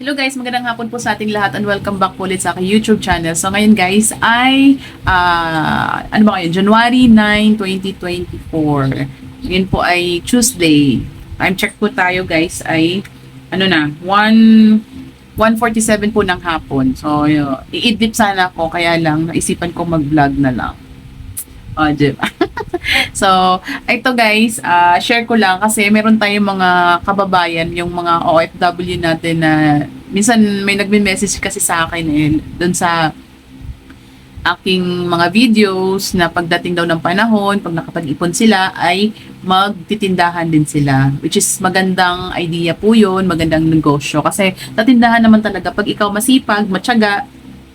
Hello guys, magandang hapon po sa ating lahat and welcome back po ulit sa aking YouTube channel. So ngayon guys ay, ah, ano ba ngayon, January 9, 2024. Ngayon po ay Tuesday. Time check po tayo guys ay, ano na, 1, 1.47 po ng hapon. So, iidlip sana ako kaya lang naisipan ko mag-vlog na lang. O, di ba? so, ito guys, ah, share ko lang kasi meron tayong mga kababayan, yung mga OFW natin na minsan may nagme-message kasi sa akin eh, dun sa aking mga videos na pagdating daw ng panahon, pag nakapag-ipon sila, ay magtitindahan din sila. Which is magandang idea po yun, magandang negosyo. Kasi sa tindahan naman talaga, pag ikaw masipag, matyaga,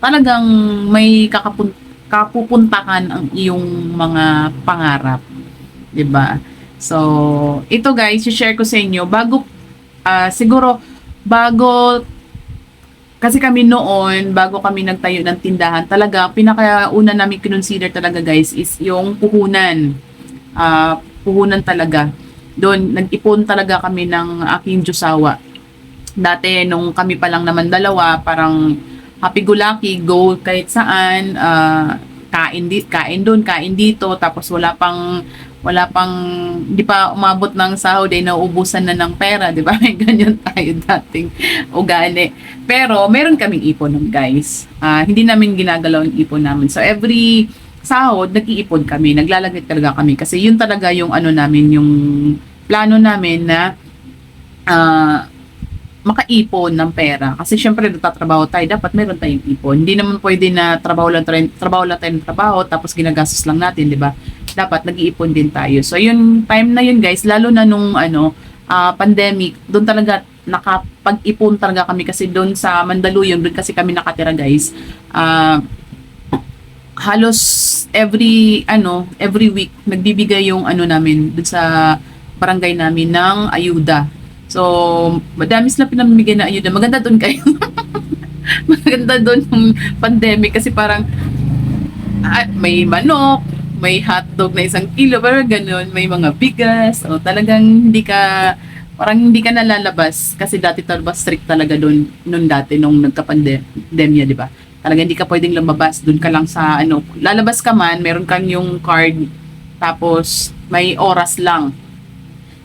talagang may kakapun kapupuntahan ang iyong mga pangarap. 'di ba? So, ito guys, i-share ko sa inyo bago ah, siguro bago kasi kami noon, bago kami nagtayo ng tindahan, talaga pinakauna namin kinonsider talaga guys is yung puhunan. Ah, puhunan talaga. Doon nag-ipon talaga kami ng aking Diyosawa. Dati nung kami pa lang naman dalawa, parang happy go kahit saan, ah, kain di kain doon, kain dito, tapos wala pang wala pang hindi pa umabot ng sahod ay nauubusan na ng pera, 'di ba? Ganyan tayo dating ugali. Pero meron kaming ipon nun, guys. Ah, hindi namin ginagalaw yung ipon namin. So every sahod, nag-iipon kami, naglalagay talaga kami kasi yun talaga yung ano namin, yung plano namin na ah makaipon ng pera. Kasi syempre nagtatrabaho tayo, dapat meron tayong ipon. Hindi naman pwede na trabaho lang trabaho lang tayo ng trabaho tapos ginagastos lang natin, 'di ba? Dapat nag-iipon din tayo. So yung time na yun, guys, lalo na nung ano, ah, pandemic, doon talaga nakapag-ipon talaga kami kasi doon sa Mandaluyong, doon kasi kami nakatira, guys. Ah halos every ano every week nagbibigay yung ano namin dun sa barangay namin ng ayuda So, madami sila pinamimigay na ayuda. Maganda doon kayo. Maganda doon yung pandemic kasi parang ah, may manok, may hotdog na isang kilo, pero ganun, may mga bigas. O talagang hindi ka, parang hindi ka nalalabas kasi dati talaga strict talaga doon noon dati nung nagka-pandemya, di ba? Talaga hindi ka pwedeng lumabas, doon ka lang sa ano, lalabas ka man, meron kang yung card, tapos may oras lang.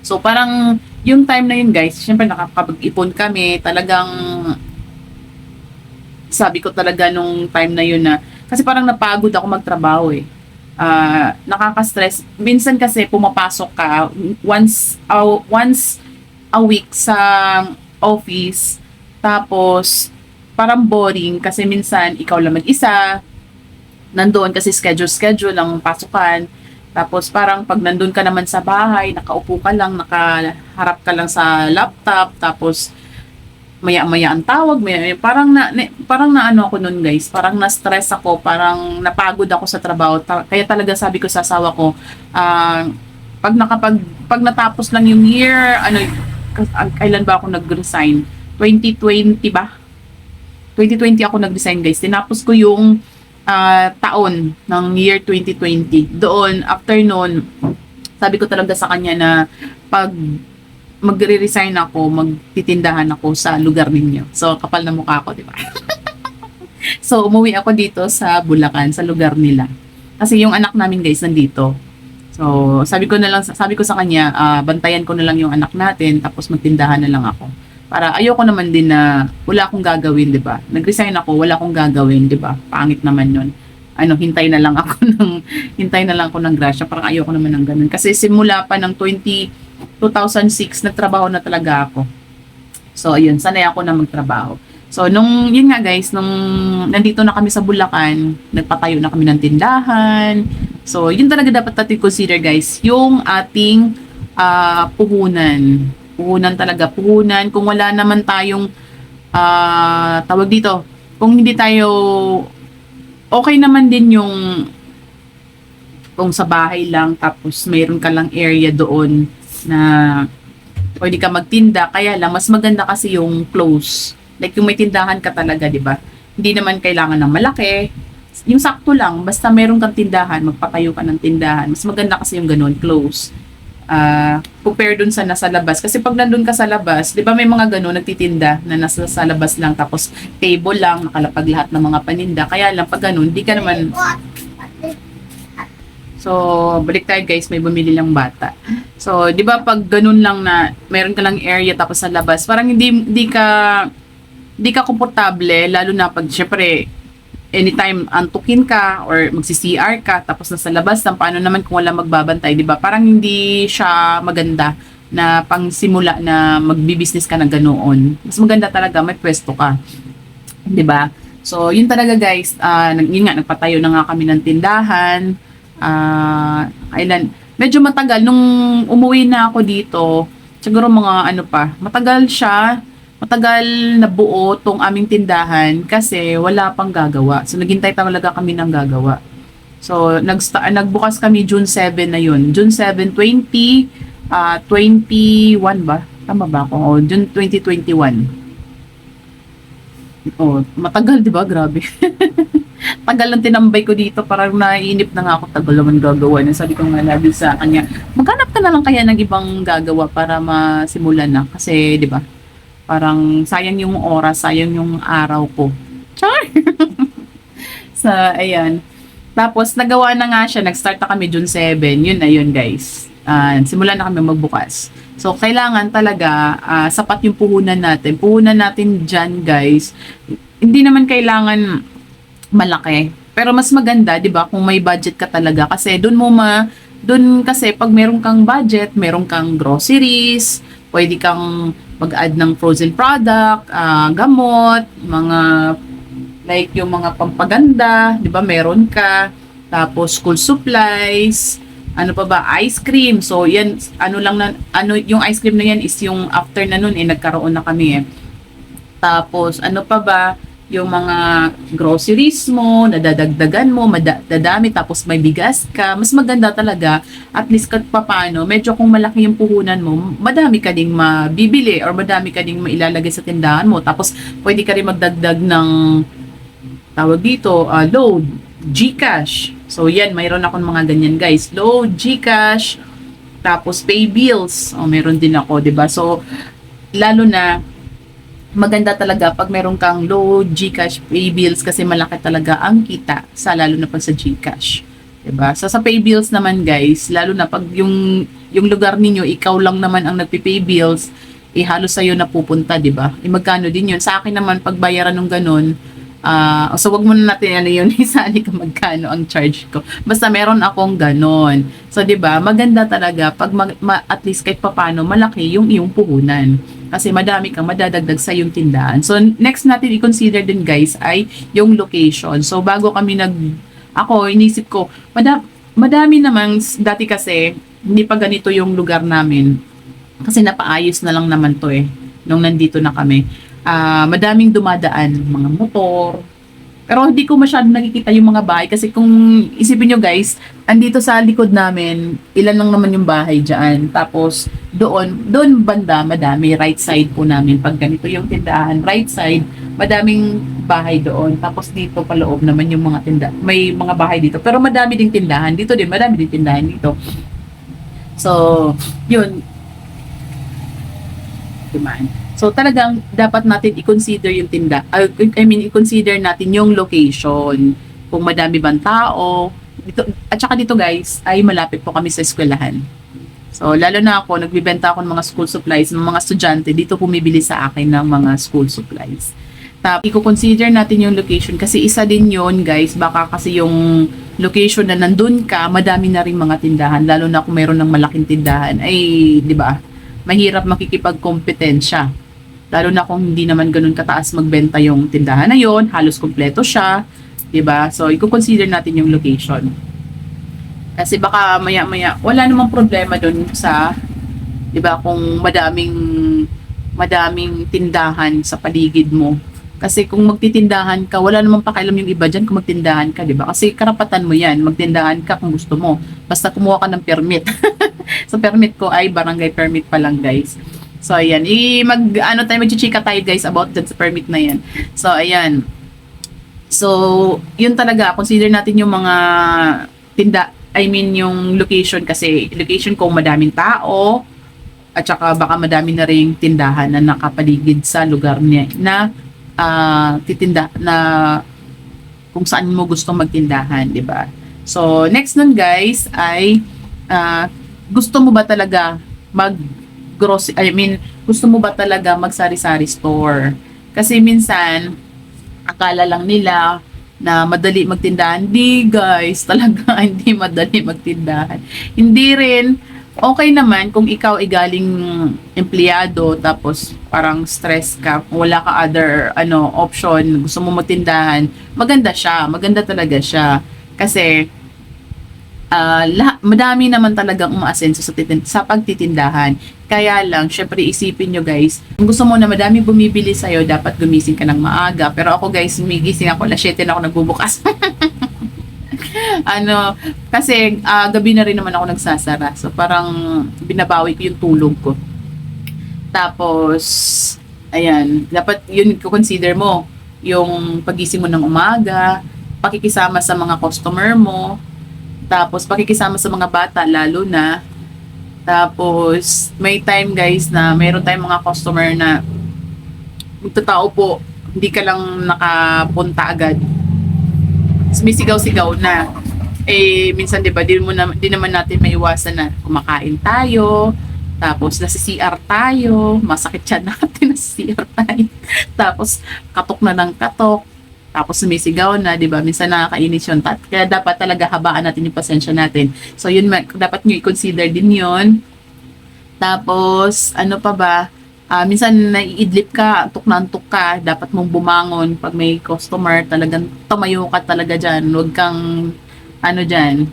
So parang yung time na yun guys, syempre nakakapag-ipon kami, talagang sabi ko talaga nung time na yun na, kasi parang napagod ako magtrabaho eh. Ah, nakaka-stress. Minsan kasi pumapasok ka once a, once a week sa office, tapos parang boring kasi minsan ikaw lang mag-isa, nandoon kasi schedule-schedule ang pasukan, tapos parang pag nandun ka naman sa bahay, nakaupo ka lang, nakaharap ka lang sa laptop, tapos maya-maya ang tawag, maya, parang na, na- parang na ano ako noon guys, parang na-stress ako, parang napagod ako sa trabaho. Ta- kaya talaga sabi ko sa asawa ko, ah, pag nakapag pag natapos lang yung year, ano kailan ba ako nag-resign? 2020 ba? 2020 ako nag-resign guys. Tinapos ko yung ah, taon ng year 2020. Doon, after noon, sabi ko talaga sa kanya na pag magre-resign ako, magtitindahan ako sa lugar ninyo. So, kapal na mukha ko, di ba? so, umuwi ako dito sa Bulacan, sa lugar nila. Kasi yung anak namin guys, nandito. So, sabi ko na lang, sabi ko sa kanya, ah, bantayan ko na lang yung anak natin, tapos magtindahan na lang ako. Para ayoko naman din na wala akong gagawin, 'di ba? Nag-resign ako, wala akong gagawin, 'di ba? Pangit naman 'yon. Ano, hintay na lang ako ng hintay na lang ako ng grasya. Parang ayoko naman ng ganun. Kasi simula pa ng 20 2006 nagtrabaho na talaga ako. So, ayun, sanay ako na magtrabaho. So, nung, yun nga guys, nung nandito na kami sa Bulacan, nagpatayo na kami ng tindahan. So, yun talaga dapat natin consider guys, yung ating ah, puhunan. Puhunan talaga, puhunan. Kung wala naman tayong, ah, tawag dito, kung hindi tayo, okay naman din yung kung sa bahay lang, tapos mayroon ka lang area doon na pwede ka magtinda, kaya lang, mas maganda kasi yung close. Like yung may tindahan ka talaga, di ba? Hindi naman kailangan ng malaki. Yung sakto lang, basta meron kang tindahan, magpatayo ka ng tindahan. Mas maganda kasi yung ganun, close. Ah, compare dun sa nasa labas. Kasi pag nandun ka sa labas, di ba may mga gano'n nagtitinda na nasa sa labas lang tapos table lang, nakalapag lahat ng mga paninda. Kaya lang pag ganun, di ka naman So, balik tayo guys, may bumili lang bata. So, 'di ba pag ganun lang na meron ka lang area tapos sa labas, parang hindi hindi ka hindi ka komportable lalo na pag syempre anytime antukin ka or magsi-CR ka tapos nasa labas lang paano naman kung wala magbabantay, 'di ba? Parang hindi siya maganda na pangsimula na magbi-business ka na ganoon. Mas maganda talaga may pwesto ka. 'Di ba? So, yun talaga guys, nag yun nga nagpatayo na nga kami ng tindahan. Ah, kailan medyo matagal nung umuwi na ako dito. Siguro mga ano pa, matagal siya. Matagal na buo tong aming tindahan kasi wala pang gagawa. So naghintay talaga kami ng gagawa. So nagsta nagbukas kami June 7 na yun. June 7, 20 ah 21 ba? Tama ba ako? Oh, June 2021. Oh, matagal 'di ba? Grabe. tagal lang tinambay ko dito, parang naiinip na nga ako, tagal naman gagawa. na sabi ko nga lagi sa kanya, maghanap ka na lang kaya ng ibang gagawa para masimulan na. Kasi, di ba, parang sayang yung oras, sayang yung araw ko. Char! sa, ayan. Tapos, nagawa na nga siya, nag-start na kami June 7. Yun na yun, guys. Ah, simulan na kami magbukas. So, kailangan talaga ah, sapat yung puhunan natin. Puhunan natin dyan, guys. Hindi naman kailangan malaki. Pero mas maganda, 'di ba, kung may budget ka talaga kasi doon mo ma doon kasi pag meron kang budget, meron kang groceries, pwede kang mag-add ng frozen product, ah, gamot, mga like yung mga pampaganda, 'di ba, meron ka. Tapos school supplies, ano pa ba, ice cream. So, yan, ano lang na, ano, yung ice cream na yan is yung after na nun, eh, nagkaroon na kami eh. Tapos, ano pa ba, yung mga groceries mo, nadadagdagan mo, mada- dadami, tapos may bigas ka, mas maganda talaga, at least kahit papano, medyo kung malaki yung puhunan mo, madami ka ding mabibili or madami ka ding mailalagay sa tindahan mo. Tapos, pwede ka rin magdagdag ng tawag dito, ah, load, Gcash. So, yan, mayroon akong mga ganyan, guys. Load, Gcash, tapos pay bills. O, meron din ako, ba So, lalo na, maganda talaga pag meron kang low GCash pay bills kasi malaki talaga ang kita sa lalo na pag sa GCash. 'Di ba? So sa pay bills naman guys, lalo na pag yung yung lugar ninyo ikaw lang naman ang nagpi-pay bills, eh halos sa'yo na pupunta, 'di ba? Eh magkano din 'yun? Sa akin naman pag bayaran ng ganun, ah so wag muna natin ano yun, isali ka magkano ang charge ko. Basta meron akong ganon. So 'di ba? Maganda talaga pag mag, ma, at least kahit papano malaki yung iyong puhunan kasi madami kang madadagdag sa yung tindahan. So, next natin i-consider din guys ay yung location. So, bago kami nag, ako, inisip ko, madami, madami namang, dati kasi, hindi pa ganito yung lugar namin. Kasi napaayos na lang naman to eh, nung nandito na kami. Ah, madaming dumadaan, mga motor, pero hindi ko masyado nakikita yung mga bahay kasi kung isipin nyo guys, andito sa likod namin, ilan lang naman yung bahay dyan. Tapos doon, doon banda, madami, right side po namin. Pag ganito yung tindahan, right side, madaming bahay doon. Tapos dito paloob naman yung mga tinda, may mga bahay dito. Pero madami ding tindahan. Dito din, madami ding tindahan dito. So, yun. Demand. So talagang dapat natin i-consider yung tinda. I, mean, i-consider natin yung location. Kung madami bang tao. Dito, at saka dito guys, ay malapit po kami sa eskwelahan. So lalo na ako, nagbibenta ako ng mga school supplies ng mga estudyante. Dito pumibili sa akin ng mga school supplies. Tapos, i-consider natin yung location kasi isa din yon guys. Baka kasi yung location na nandun ka, madami na rin mga tindahan. Lalo na kung mayroon ng malaking tindahan. Ay, di ba? Mahirap makikipagkompetensya. Lalo na kung hindi naman ganun kataas magbenta yung tindahan na yon, halos kompleto siya, 'di ba? So, i-consider natin yung location. Kasi baka maya-maya wala namang problema doon sa 'di ba kung madaming madaming tindahan sa paligid mo. Kasi kung magtitindahan ka, wala namang pakialam yung iba dyan kung magtindahan ka, di ba? Kasi karapatan mo yan, magtindahan ka kung gusto mo. Basta kumuha ka ng permit. so, permit ko ay barangay permit pa lang, guys. So, ayan. I mag, ano tayo, magchichika tayo, guys, about that permit na yan. So, ayan. So, yun talaga. Consider natin yung mga tinda, I mean yung location kasi location kung madaming tao at saka baka madami na ring tindahan na nakapaligid sa lugar niya na ah, titinda na kung saan mo gusto magtindahan, 'di ba? So, next nun guys ay ah, gusto mo ba talaga mag grocery I mean, gusto mo ba talaga mag-sari-sari store? Kasi minsan akala lang nila na madali magtindahan. Hindi guys, talaga hindi madali magtindahan. Hindi rin okay naman kung ikaw ay galing empleyado tapos parang stress ka, wala ka other ano option, gusto mo magtindahan, maganda siya, maganda talaga siya. Kasi ah lahat, madami naman talagang umaasenso sa, titin- sa pagtitindahan. Kaya lang, syempre isipin nyo guys, kung gusto mo na madami bumibili sa'yo, dapat gumising ka ng maaga. Pero ako guys, gumigising ako, alas 7 na ako nagbubukas. ano, kasi ah, gabi na rin naman ako nagsasara. So parang binabawi ko yung tulog ko. Tapos, ayan, dapat yun consider mo. Yung pagising mo ng umaga, pakikisama sa mga customer mo, tapos pakikisama sa mga bata lalo na. Tapos, may time guys na mayroon tayong mga customer na magtatao po, hindi ka lang nakapunta agad sumisigaw-sigaw na. Eh, minsan 'di ba, di mo na, di naman natin maiwasan na kumakain tayo, tapos nasa CR tayo, masakit siya natin nasa CR tayo. tapos katok na ng katok, tapos sumisigaw na, 'di ba? Minsan nakakainis 'yun. Kaya dapat talaga habaan natin yung pasensya natin. So, yun dapat niyo i-consider din 'yun. Tapos, ano pa ba? Ah, minsan naiidlip ka, antok na antok ka, dapat mong bumangon pag may customer, talagang tumayo ka talaga dyan. Huwag kang, ano dyan,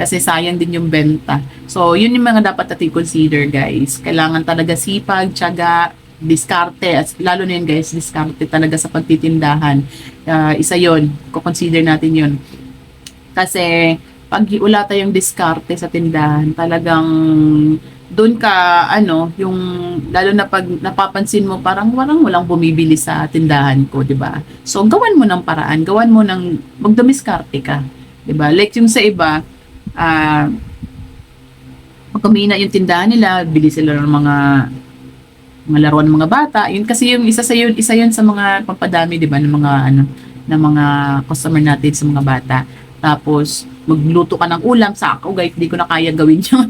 kasi sayang din yung benta. So, yun yung mga dapat natin consider, guys. Kailangan talaga sipag, tiyaga, diskarte, lalo na yun, guys, diskarte talaga sa pagtitindahan. Ah, isa yon consider natin yun. Kasi, pag wala tayong diskarte sa tindahan, talagang doon ka ano yung lalo na pag napapansin mo parang walang walang bumibili sa tindahan ko 'di ba? So gawan mo ng paraan. Gawan mo ng magdumiskarte ka 'di ba? Like yung sa iba ah pag kumina yung tindahan nila bili sila ng mga mga laruan ng mga bata. Yun kasi yung isa sa yun isa yun sa mga pampadami 'di ba ng mga ano ng mga customer natin sa mga bata. Tapos magluto ka ng ulam sa ako guys hindi ko na kaya gawin yun.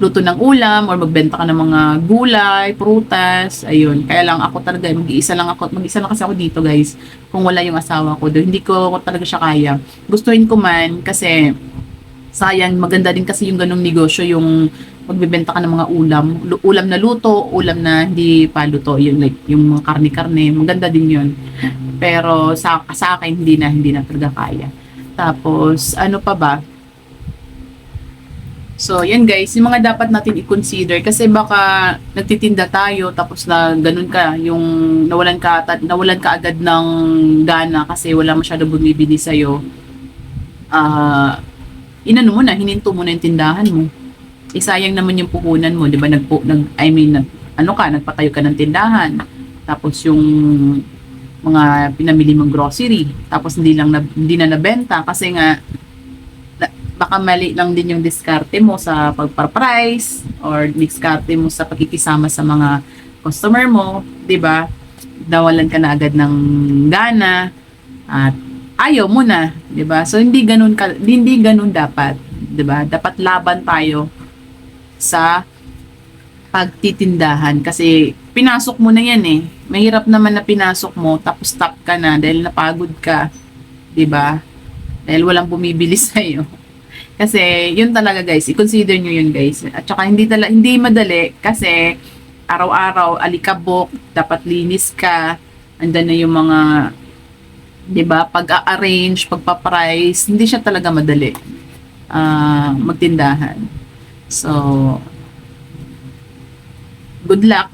Luto ng ulam or magbenta ka ng mga gulay prutas ayun. Kaya lang ako talaga mag-iisa lang ako mag-isa lang kasi ako dito guys kung wala yung asawa ko. Doon hindi ko talaga siya kaya. Gustuhin ko man kasi sayang maganda din kasi yung ganong negosyo yung magbebenta ka ng mga ulam. Ulam na luto ulam na hindi pa luto. Yun like yung mga karne-karne maganda din yun. Pero sa, sa akin hindi na hindi na talaga kaya. Tapos ano pa ba? So, yan guys, yung mga dapat natin i-consider kasi baka nagtitinda tayo tapos na ganun ka, yung nawalan ka, nawalan ka agad ng gana kasi wala masyado bumibili sa'yo. Ah, inano mo na, hininto mo na yung tindahan mo. Eh, sayang naman yung puhunan mo, di ba? Nag, nag, I mean, nag, ano ka, nagpatayo ka ng tindahan. Tapos yung mga pinamili mong grocery. Tapos hindi lang na, hindi na nabenta kasi nga na- baka mali lang din yung diskarte mo sa pagpar-price or diskarte mo sa pagkikisama sa mga customer mo, 'di ba? Nawalan ka na agad ng gana at ayaw mo na, 'di ba? So hindi ganun ka, hindi ganun dapat, 'di ba? Dapat laban tayo sa pagtitindahan kasi pinasok mo na yan eh. Mahirap naman na pinasok mo tapos stop ka na dahil napagod ka, 'di ba? Dahil walang bumibili sa iyo. Kasi yun talaga guys, i-consider nyo yun guys. At saka hindi tala, hindi madali kasi araw-araw alikabok, dapat linis ka. Andan na yung mga 'di ba, pag-arrange, pagpa-price, hindi siya talaga madali. ah magtindahan. So good luck.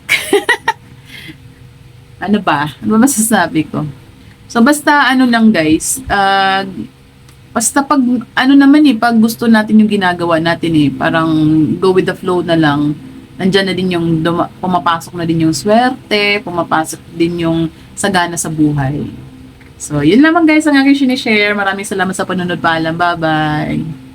ano ba? Ano ba masasabi ko? So basta ano lang guys, ah basta pag ano naman eh, pag gusto natin yung ginagawa natin eh, parang go with the flow na lang. Nandiyan na din yung pumapasok na din yung swerte, pumapasok din yung sagana sa buhay. So, yun lamang guys ang aking sinishare. Maraming salamat sa panunod. Paalam. Bye-bye.